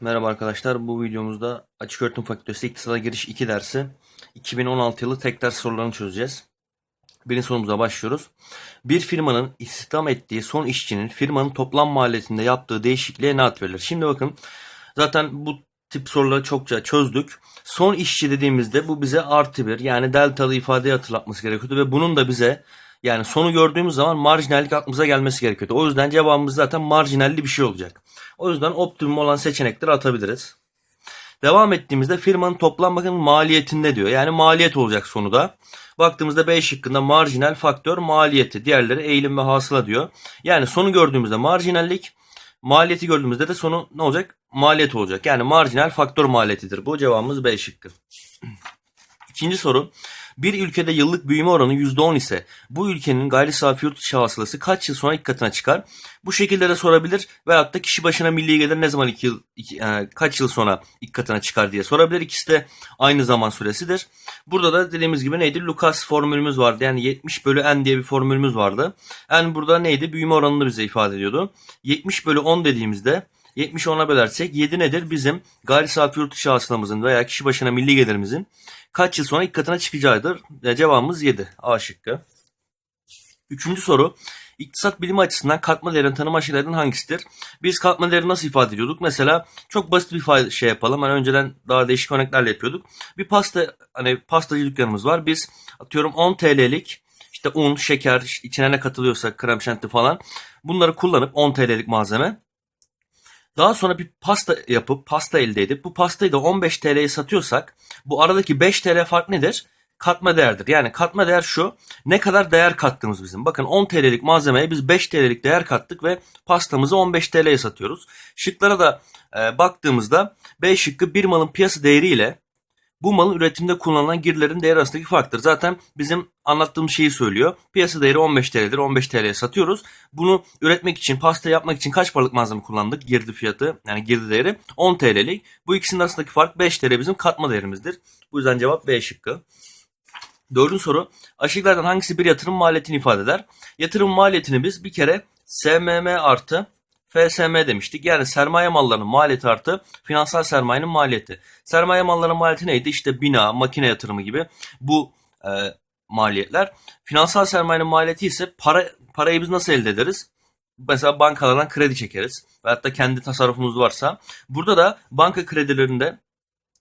Merhaba arkadaşlar. Bu videomuzda Açık Öğretim Fakültesi İktisada Giriş 2 dersi 2016 yılı tek ders sorularını çözeceğiz. Birinci sorumuza başlıyoruz. Bir firmanın istihdam ettiği son işçinin firmanın toplam maliyetinde yaptığı değişikliğe ne ad verilir? Şimdi bakın zaten bu tip soruları çokça çözdük. Son işçi dediğimizde bu bize artı bir yani deltalı ifadeyi hatırlatması gerekiyordu ve bunun da bize yani sonu gördüğümüz zaman marjinallik aklımıza gelmesi gerekiyordu. O yüzden cevabımız zaten marjinalli bir şey olacak. O yüzden optimum olan seçenekleri atabiliriz. Devam ettiğimizde firmanın toplam bakın maliyetinde diyor. Yani maliyet olacak sonuda. Baktığımızda B şıkkında marjinal faktör maliyeti. Diğerleri eğilim ve hasıla diyor. Yani sonu gördüğümüzde marjinallik. Maliyeti gördüğümüzde de sonu ne olacak? Maliyet olacak. Yani marjinal faktör maliyetidir. Bu cevabımız B şıkkı. İkinci soru. Bir ülkede yıllık büyüme oranı %10 ise bu ülkenin gayri safi yurt içi hasılası kaç yıl sonra ilk katına çıkar? Bu şekilde de sorabilir veyahut da kişi başına milli gelir ne zaman iki yıl, iki, e, kaç yıl sonra ilk katına çıkar diye sorabilir. İkisi de aynı zaman süresidir. Burada da dediğimiz gibi neydi? Lucas formülümüz vardı. Yani 70 bölü n diye bir formülümüz vardı. N burada neydi? Büyüme oranını bize ifade ediyordu. 70 bölü 10 dediğimizde 70 10'a bölersek 7 nedir? Bizim gayri safi yurt içi hasılamızın veya kişi başına milli gelirimizin kaç yıl sonra ilk katına çıkacağıdır? E, cevabımız 7. A şıkkı. Üçüncü soru. İktisat bilimi açısından katma değerin tanım aşılarının hangisidir? Biz katma değeri nasıl ifade ediyorduk? Mesela çok basit bir şey yapalım. Hani önceden daha değişik örneklerle yapıyorduk. Bir pasta hani pastacı dükkanımız var. Biz atıyorum 10 TL'lik işte un, şeker, içine ne katılıyorsa krem şanti falan bunları kullanıp 10 TL'lik malzeme daha sonra bir pasta yapıp pasta elde edip bu pastayı da 15 TL'ye satıyorsak bu aradaki 5 TL fark nedir? Katma değerdir. Yani katma değer şu ne kadar değer kattığımız bizim. Bakın 10 TL'lik malzemeye biz 5 TL'lik değer kattık ve pastamızı 15 TL'ye satıyoruz. Şıklara da e, baktığımızda B şıkkı bir malın piyasa değeri ile bu malın üretimde kullanılan girdilerin değeri arasındaki farktır. Zaten bizim anlattığım şeyi söylüyor. Piyasa değeri 15 TL'dir. 15 TL'ye satıyoruz. Bunu üretmek için, pasta yapmak için kaç paralık malzeme kullandık? Girdi fiyatı yani girdi değeri 10 TL'lik. Bu ikisinin arasındaki fark 5 TL bizim katma değerimizdir. Bu yüzden cevap B şıkkı. Dördüncü soru. Aşağıdakilerden hangisi bir yatırım maliyetini ifade eder? Yatırım maliyetini biz bir kere SMM artı FSM demiştik. Yani sermaye mallarının maliyeti artı finansal sermayenin maliyeti. Sermaye mallarının maliyeti neydi? İşte bina, makine yatırımı gibi bu e, maliyetler. Finansal sermayenin maliyeti ise para parayı biz nasıl elde ederiz? Mesela bankalardan kredi çekeriz. Veyahut da kendi tasarrufumuz varsa. Burada da banka kredilerinde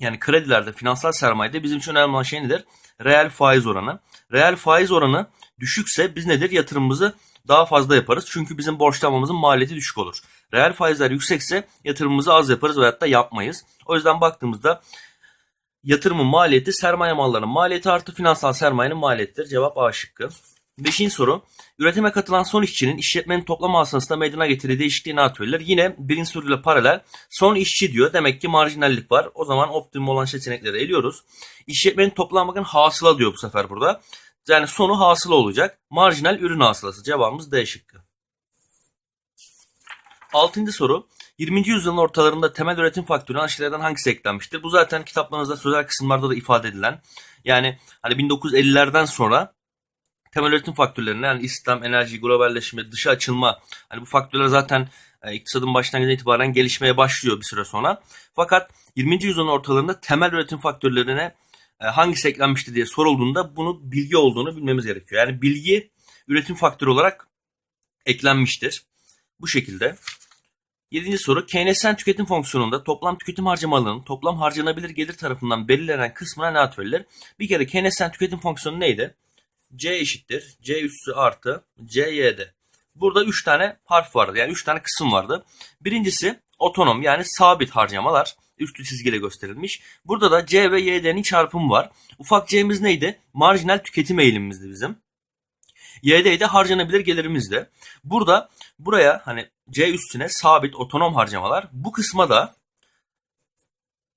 yani kredilerde, finansal sermayede bizim için önemli olan şey nedir? Reel faiz oranı. Reel faiz oranı düşükse biz nedir? Yatırımımızı daha fazla yaparız. Çünkü bizim borçlanmamızın maliyeti düşük olur. Reel faizler yüksekse yatırımımızı az yaparız veyahut da yapmayız. O yüzden baktığımızda yatırımın maliyeti sermaye mallarının maliyeti artı finansal sermayenin maliyetidir. Cevap A şıkkı. Beşinci soru. Üretime katılan son işçinin işletmenin toplam hasılasında meydana getirdiği değişikliği ne verilir? Yine birinci soruyla paralel. Son işçi diyor. Demek ki marjinallik var. O zaman optimum olan seçenekleri eliyoruz. İşletmenin toplam bakın hasıla diyor bu sefer burada. Yani sonu hasıla olacak. Marjinal ürün hasılası. Cevabımız D şıkkı. Altıncı soru. 20. yüzyılın ortalarında temel üretim faktörüne aşirelerden hangisi eklenmiştir? Bu zaten kitaplarınızda sözel kısımlarda da ifade edilen. Yani hani 1950'lerden sonra temel üretim faktörlerine yani İslam, enerji, globalleşme, dışa açılma hani bu faktörler zaten e, iktisadın başlangıcından itibaren gelişmeye başlıyor bir süre sonra. Fakat 20. yüzyılın ortalarında temel üretim faktörlerine hangisi eklenmişti diye sorulduğunda bunu bilgi olduğunu bilmemiz gerekiyor. Yani bilgi üretim faktörü olarak eklenmiştir. Bu şekilde. Yedinci soru. Keynesyen tüketim fonksiyonunda toplam tüketim harcamalarının toplam harcanabilir gelir tarafından belirlenen kısmına ne ad verilir? Bir kere Keynesyen tüketim fonksiyonu neydi? C eşittir. C üssü artı CYD. Burada 3 tane harf vardı. Yani 3 tane kısım vardı. Birincisi otonom yani sabit harcamalar. Üstü çizgiyle gösterilmiş. Burada da C ve YD'nin çarpımı var. Ufak C'miz neydi? Marjinal tüketim eğilimimizdi bizim. YD'de harcanabilir gelirimizde. Burada buraya hani C üstüne sabit otonom harcamalar bu kısma da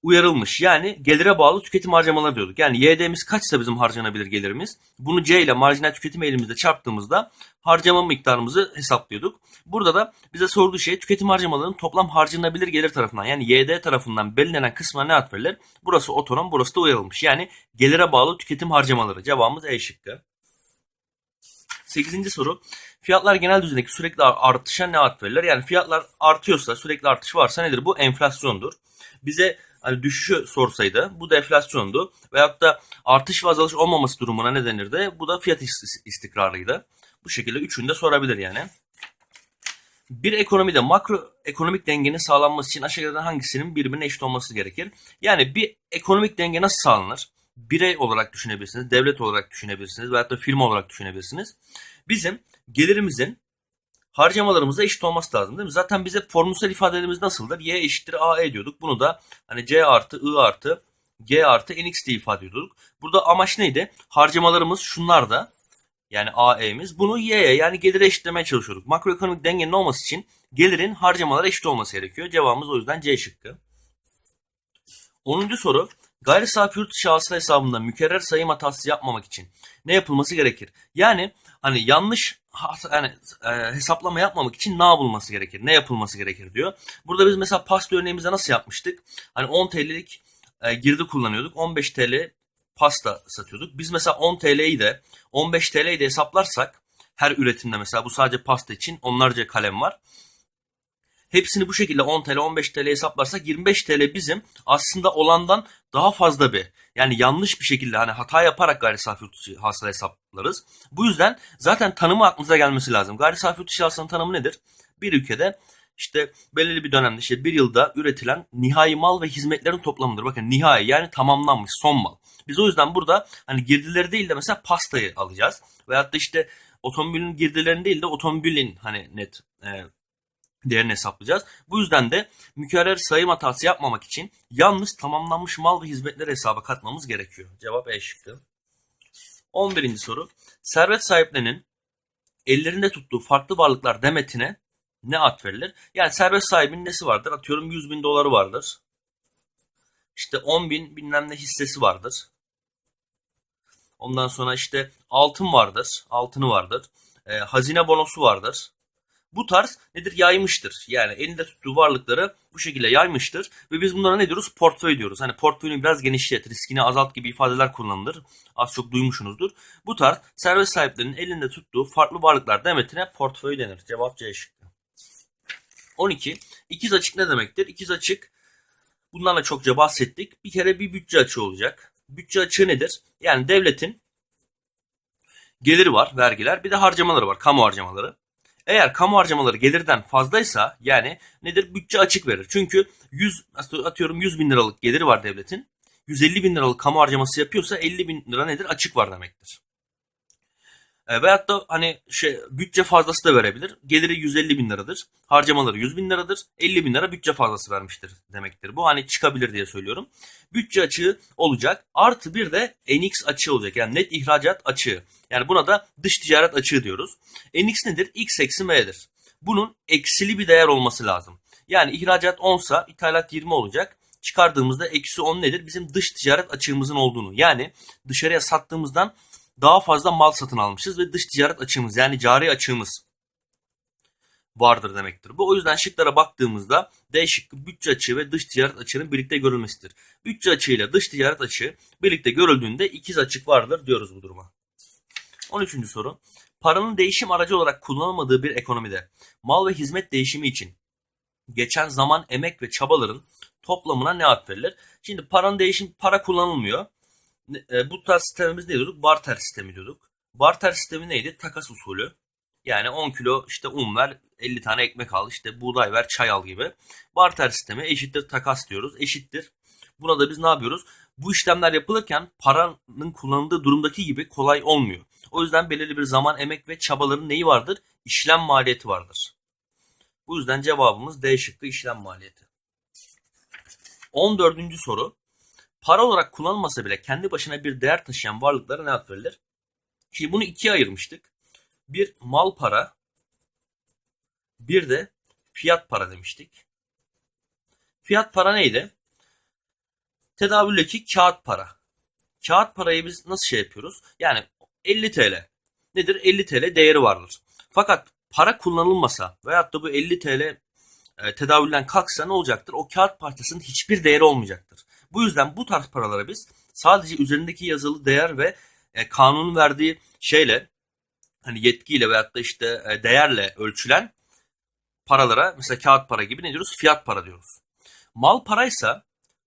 uyarılmış. Yani gelire bağlı tüketim harcamaları diyorduk. Yani YD'miz kaçsa bizim harcanabilir gelirimiz. Bunu C ile marjinal tüketim eğilimimizde çarptığımızda harcama miktarımızı hesaplıyorduk. Burada da bize sorduğu şey tüketim harcamalarının toplam harcanabilir gelir tarafından yani YD tarafından belirlenen kısmına ne ad verilir? Burası otonom, burası da uyarılmış. Yani gelire bağlı tüketim harcamaları. Cevabımız E şıkkı. Sekizinci soru. Fiyatlar genel düzeydeki sürekli artışa ne ad verilir? Yani fiyatlar artıyorsa, sürekli artış varsa nedir? Bu enflasyondur. Bize hani düşüşü sorsaydı bu deflasyondu. Veyahut da artış ve azalış olmaması durumuna ne denirdi? Bu da fiyat ist- istikrarıydı. Bu şekilde üçünü de sorabilir yani. Bir ekonomide makro ekonomik dengenin sağlanması için aşağıdakilerden hangisinin birbirine eşit olması gerekir? Yani bir ekonomik denge nasıl sağlanır? Birey olarak düşünebilirsiniz, devlet olarak düşünebilirsiniz veyahut da firma olarak düşünebilirsiniz. Bizim gelirimizin harcamalarımıza eşit olması lazım değil mi? Zaten bize formülsel ifadelerimiz nasıldır? Y eşittir AE diyorduk. Bunu da hani C artı I artı G artı NX diye ifade ediyorduk. Burada amaç neydi? Harcamalarımız şunlar da yani AE'miz bunu Y'ye yani gelire eşitlemeye çalışıyorduk. Makroekonomik dengenin olması için gelirin harcamalara eşit olması gerekiyor. Cevabımız o yüzden C şıkkı. 10. soru. Gayri safi yurt dışı hasıla hesabında mükerrer sayım hatası yapmamak için ne yapılması gerekir? Yani hani yanlış yani, e, hesaplama yapmamak için ne yapılması gerekir? Ne yapılması gerekir diyor. Burada biz mesela pasta örneğimizde nasıl yapmıştık? Hani 10 TL'lik e, girdi kullanıyorduk. 15 TL pasta satıyorduk. Biz mesela 10 TL'yi de 15 TL'yi de hesaplarsak her üretimde mesela bu sadece pasta için onlarca kalem var. Hepsini bu şekilde 10 TL 15 TL hesaplarsak 25 TL bizim aslında olandan daha fazla bir yani yanlış bir şekilde hani hata yaparak gayri safi yurt dışı hasıla hesaplarız. Bu yüzden zaten tanımı aklınıza gelmesi lazım. Gayri safi yurt dışı hasılanın tanımı nedir? Bir ülkede işte belirli bir dönemde işte bir yılda üretilen nihai mal ve hizmetlerin toplamıdır. Bakın nihai yani tamamlanmış son mal. Biz o yüzden burada hani girdileri değil de mesela pastayı alacağız. Veyahut da işte otomobilin girdilerini değil de otomobilin hani net e, değerini hesaplayacağız. Bu yüzden de mükerrer sayım hatası yapmamak için yalnız tamamlanmış mal ve hizmetler hesaba katmamız gerekiyor. Cevap E şıkkı. 11. soru. Servet sahiplerinin ellerinde tuttuğu farklı varlıklar demetine ne ad verilir? Yani servet sahibinin nesi vardır? Atıyorum 100 bin doları vardır. İşte 10 bin bilmem ne hissesi vardır. Ondan sonra işte altın vardır. Altını vardır. E, hazine bonosu vardır. Bu tarz nedir? Yaymıştır. Yani elinde tuttuğu varlıkları bu şekilde yaymıştır. Ve biz bunlara ne diyoruz? Portföy diyoruz. Hani portföyünü biraz genişlet, riskini azalt gibi ifadeler kullanılır. Az çok duymuşsunuzdur. Bu tarz servet sahiplerinin elinde tuttuğu farklı varlıklar demetine portföy denir. Cevap C şıkkı. 12. İkiz açık ne demektir? İkiz açık bundan da çokça bahsettik. Bir kere bir bütçe açığı olacak. Bütçe açığı nedir? Yani devletin geliri var, vergiler. Bir de harcamaları var, kamu harcamaları. Eğer kamu harcamaları gelirden fazlaysa yani nedir? Bütçe açık verir. Çünkü 100 atıyorum 100 bin liralık geliri var devletin. 150 bin liralık kamu harcaması yapıyorsa 50 bin lira nedir? Açık var demektir. E, veyahut da hani şey bütçe fazlası da verebilir. Geliri 150 bin liradır. Harcamaları 100 bin liradır. 50 bin lira bütçe fazlası vermiştir demektir. Bu hani çıkabilir diye söylüyorum. Bütçe açığı olacak. Artı bir de NX açığı olacak. Yani net ihracat açığı. Yani buna da dış ticaret açığı diyoruz. NX nedir? X eksi M'dir. Bunun eksili bir değer olması lazım. Yani ihracat 10 sa ithalat 20 olacak. Çıkardığımızda eksi 10 nedir? Bizim dış ticaret açığımızın olduğunu. Yani dışarıya sattığımızdan daha fazla mal satın almışız ve dış ticaret açığımız yani cari açığımız vardır demektir. Bu o yüzden şıklara baktığımızda D şıkkı bütçe açığı ve dış ticaret açığının birlikte görülmesidir. Bütçe açığıyla dış ticaret açığı birlikte görüldüğünde ikiz açık vardır diyoruz bu duruma. 13. soru. Paranın değişim aracı olarak kullanılmadığı bir ekonomide mal ve hizmet değişimi için geçen zaman, emek ve çabaların toplamına ne ad verilir? Şimdi paranın değişim para kullanılmıyor. E, bu tarz sistemimiz ne diyorduk? Barter sistemi diyorduk. Barter sistemi neydi? Takas usulü. Yani 10 kilo işte un ver, 50 tane ekmek al, işte buğday ver, çay al gibi. Barter sistemi eşittir takas diyoruz. Eşittir. Buna da biz ne yapıyoruz? Bu işlemler yapılırken paranın kullanıldığı durumdaki gibi kolay olmuyor. O yüzden belirli bir zaman, emek ve çabaların neyi vardır? İşlem maliyeti vardır. Bu yüzden cevabımız D şıkkı işlem maliyeti. 14. soru. Para olarak kullanılmasa bile kendi başına bir değer taşıyan varlıklara ne ad verilir? Şimdi bunu ikiye ayırmıştık. Bir mal para, bir de fiyat para demiştik. Fiyat para neydi? Tedavüldeki kağıt para. Kağıt parayı biz nasıl şey yapıyoruz? Yani 50 TL. Nedir? 50 TL değeri vardır. Fakat para kullanılmasa veyahut da bu 50 TL e, tedavülden kalksa ne olacaktır? O kağıt parçasının hiçbir değeri olmayacaktır. Bu yüzden bu tarz paralara biz sadece üzerindeki yazılı değer ve e, kanunun verdiği şeyle hani yetkiyle veyahut da işte e, değerle ölçülen paralara mesela kağıt para gibi ne diyoruz? Fiyat para diyoruz. Mal paraysa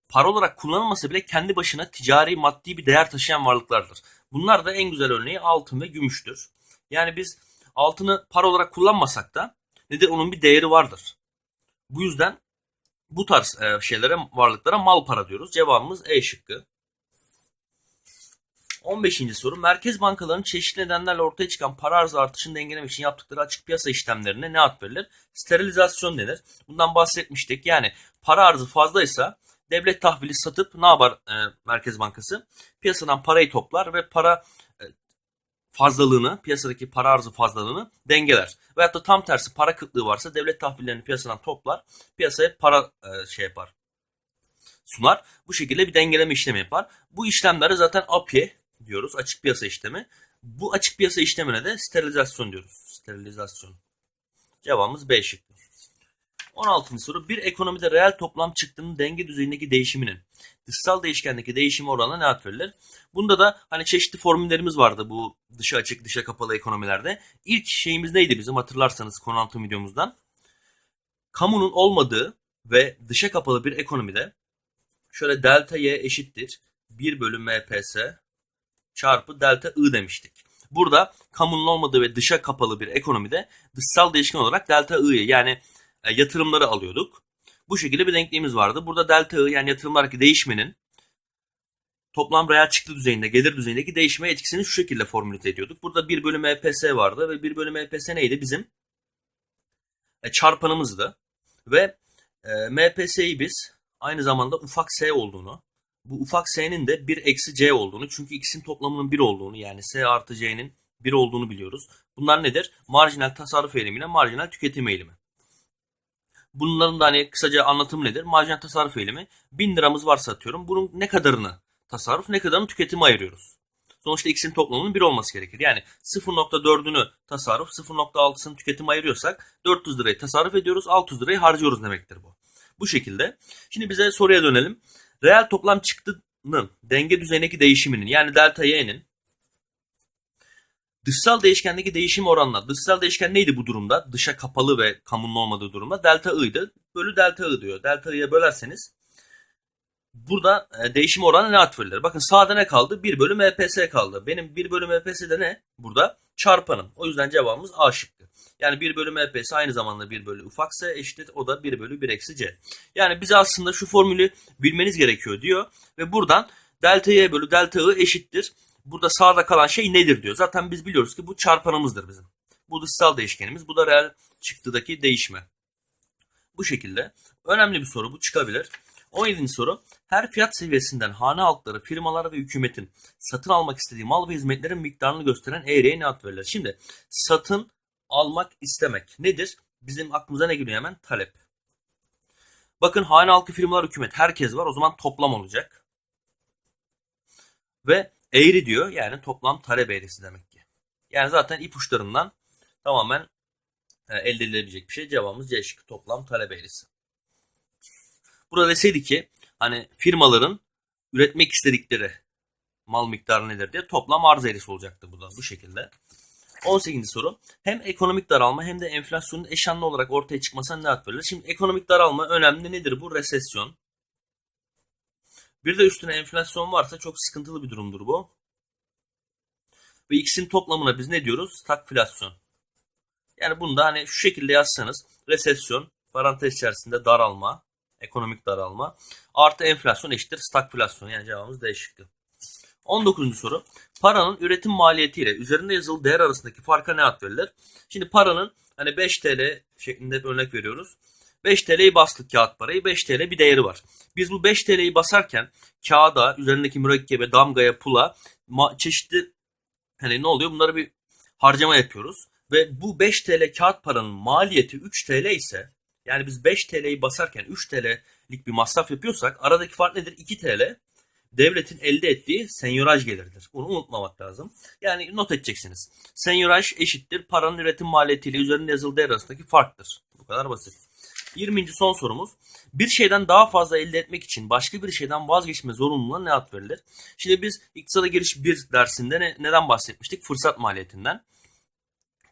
para olarak kullanılmasa bile kendi başına ticari maddi bir değer taşıyan varlıklardır. Bunlar da en güzel örneği altın ve gümüştür. Yani biz altını para olarak kullanmasak da nedir onun bir değeri vardır. Bu yüzden bu tarz e, şeylere varlıklara mal para diyoruz. Cevabımız E şıkkı. 15. soru. Merkez bankalarının çeşitli nedenlerle ortaya çıkan para arzı artışını dengelemek için yaptıkları açık piyasa işlemlerine ne ad verilir? Sterilizasyon denir. Bundan bahsetmiştik. Yani para arzı fazlaysa devlet tahvili satıp ne yapar e, Merkez Bankası? Piyasadan parayı toplar ve para fazlalığını, piyasadaki para arzı fazlalığını dengeler. Veyahut da tam tersi para kıtlığı varsa devlet tahvillerini piyasadan toplar, piyasaya para e, şey yapar, sunar. Bu şekilde bir dengeleme işlemi yapar. Bu işlemlere zaten API diyoruz, açık piyasa işlemi. Bu açık piyasa işlemine de sterilizasyon diyoruz. Sterilizasyon. Cevabımız B şıkkı. 16. soru. Bir ekonomide reel toplam çıktının denge düzeyindeki değişiminin dışsal değişkendeki değişimi oranına ne verilir? Bunda da hani çeşitli formüllerimiz vardı bu dışa açık dışa kapalı ekonomilerde. İlk şeyimiz neydi bizim hatırlarsanız konu anlatım videomuzdan? Kamunun olmadığı ve dışa kapalı bir ekonomide şöyle delta y eşittir 1 bölü mps çarpı delta i demiştik. Burada kamunun olmadığı ve dışa kapalı bir ekonomide dışsal değişken olarak delta i'yi yani e, yatırımları alıyorduk. Bu şekilde bir denklemimiz vardı. Burada delta I yani yatırımlardaki değişmenin toplam reel çıktı düzeyinde, gelir düzeyindeki değişmeye etkisini şu şekilde formüle ediyorduk. Burada 1 bölü MPS vardı ve 1 bölü MPS neydi? Bizim e, çarpanımızdı. Ve e, MPS'yi biz aynı zamanda ufak s olduğunu, bu ufak s'nin de 1 eksi c olduğunu, çünkü x'in toplamının 1 olduğunu yani s artı c'nin 1 olduğunu biliyoruz. Bunlar nedir? Marjinal tasarruf eğilimine marjinal tüketim eğilimi. Bunların da hani kısaca anlatımı nedir? Marjinal tasarruf eğilimi. 1000 liramız varsa atıyorum. Bunun ne kadarını tasarruf ne kadarını tüketime ayırıyoruz. Sonuçta x'in toplamının 1 olması gerekir. Yani 0.4'ünü tasarruf, 0.6'sını tüketime ayırıyorsak 400 lirayı tasarruf ediyoruz, 600 lirayı harcıyoruz demektir bu. Bu şekilde. Şimdi bize soruya dönelim. Reel toplam çıktının denge düzeyindeki değişiminin yani delta y'nin Dışsal değişkendeki değişim oranla. Dışsal değişken neydi bu durumda? Dışa kapalı ve kamunun olmadığı durumda. Delta i'ydi. Bölü delta i diyor. Delta i'ye bölerseniz burada e, değişim oranı ne ad verilir? Bakın sağda ne kaldı? 1 bölü MPS kaldı. Benim 1 bölü MPS'de ne? Burada çarpanım. O yüzden cevabımız A şıkkı. Yani 1 bölü MPS aynı zamanda 1 bölü ufaksa eşittir. O da 1 bölü 1 eksi C. Yani bize aslında şu formülü bilmeniz gerekiyor diyor. Ve buradan delta y bölü delta i eşittir burada sağda kalan şey nedir diyor. Zaten biz biliyoruz ki bu çarpanımızdır bizim. Bu dışsal değişkenimiz. Bu da reel çıktıdaki değişme. Bu şekilde. Önemli bir soru bu çıkabilir. 17. soru. Her fiyat seviyesinden hane halkları, firmalar ve hükümetin satın almak istediği mal ve hizmetlerin miktarını gösteren eğriye ne ad verilir? Şimdi satın almak istemek nedir? Bizim aklımıza ne geliyor hemen? Talep. Bakın hane halkı, firmalar, hükümet herkes var. O zaman toplam olacak. Ve eğri diyor. Yani toplam talep eğrisi demek ki. Yani zaten ipuçlarından tamamen e, elde edilebilecek bir şey. Cevabımız C şıkkı toplam talep eğrisi. Burada deseydi ki hani firmaların üretmek istedikleri mal miktarı nedir diye toplam arz eğrisi olacaktı bu da bu şekilde. 18. soru. Hem ekonomik daralma hem de enflasyonun eşanlı olarak ortaya çıkmasına ne ad verilir? Şimdi ekonomik daralma önemli nedir bu? Resesyon. Bir de üstüne enflasyon varsa çok sıkıntılı bir durumdur bu. Ve ikisinin toplamına biz ne diyoruz? Stagflasyon. Yani bunu da hani şu şekilde yazsanız resesyon parantez içerisinde daralma, ekonomik daralma artı enflasyon eşittir stagflasyon. Yani cevabımız D şıkkı. 19. soru. Paranın üretim maliyeti ile üzerinde yazılı değer arasındaki farka ne ad verilir? Şimdi paranın hani 5 TL şeklinde bir örnek veriyoruz. 5 TL'yi bastık kağıt parayı. 5 TL bir değeri var. Biz bu 5 TL'yi basarken kağıda, üzerindeki mürekkebe, damgaya, pula çeşitli hani ne oluyor? Bunları bir harcama yapıyoruz. Ve bu 5 TL kağıt paranın maliyeti 3 TL ise yani biz 5 TL'yi basarken 3 TL'lik bir masraf yapıyorsak aradaki fark nedir? 2 TL devletin elde ettiği senyoraj gelirdir. Bunu unutmamak lazım. Yani not edeceksiniz. Senyoraj eşittir paranın üretim maliyetiyle üzerinde yazılı değer arasındaki farktır. Bu kadar basit. 20. son sorumuz. Bir şeyden daha fazla elde etmek için başka bir şeyden vazgeçme zorunluluğuna ne ad verilir? Şimdi biz iktisada giriş bir dersinde ne, neden bahsetmiştik? Fırsat maliyetinden.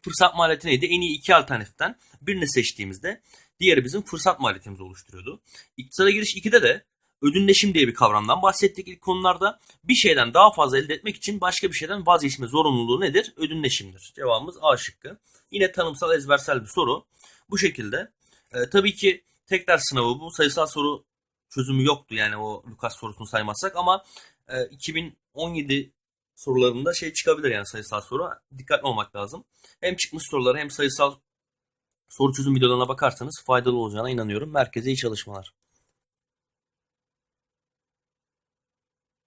fırsat maliyeti neydi? En iyi iki alternatiften birini seçtiğimizde diğeri bizim fırsat maliyetimizi oluşturuyordu. İktisada giriş 2'de de ödünleşim diye bir kavramdan bahsettik ilk konularda. Bir şeyden daha fazla elde etmek için başka bir şeyden vazgeçme zorunluluğu nedir? Ödünleşimdir. Cevabımız A şıkkı. Yine tanımsal ezbersel bir soru. Bu şekilde. Ee, tabii ki tek ders sınavı bu. Sayısal soru çözümü yoktu yani o Lukas sorusunu saymazsak ama e, 2017 sorularında şey çıkabilir yani sayısal soru. Dikkatli olmak lazım. Hem çıkmış sorulara hem sayısal soru çözüm videolarına bakarsanız faydalı olacağına inanıyorum. Merkeze iyi çalışmalar.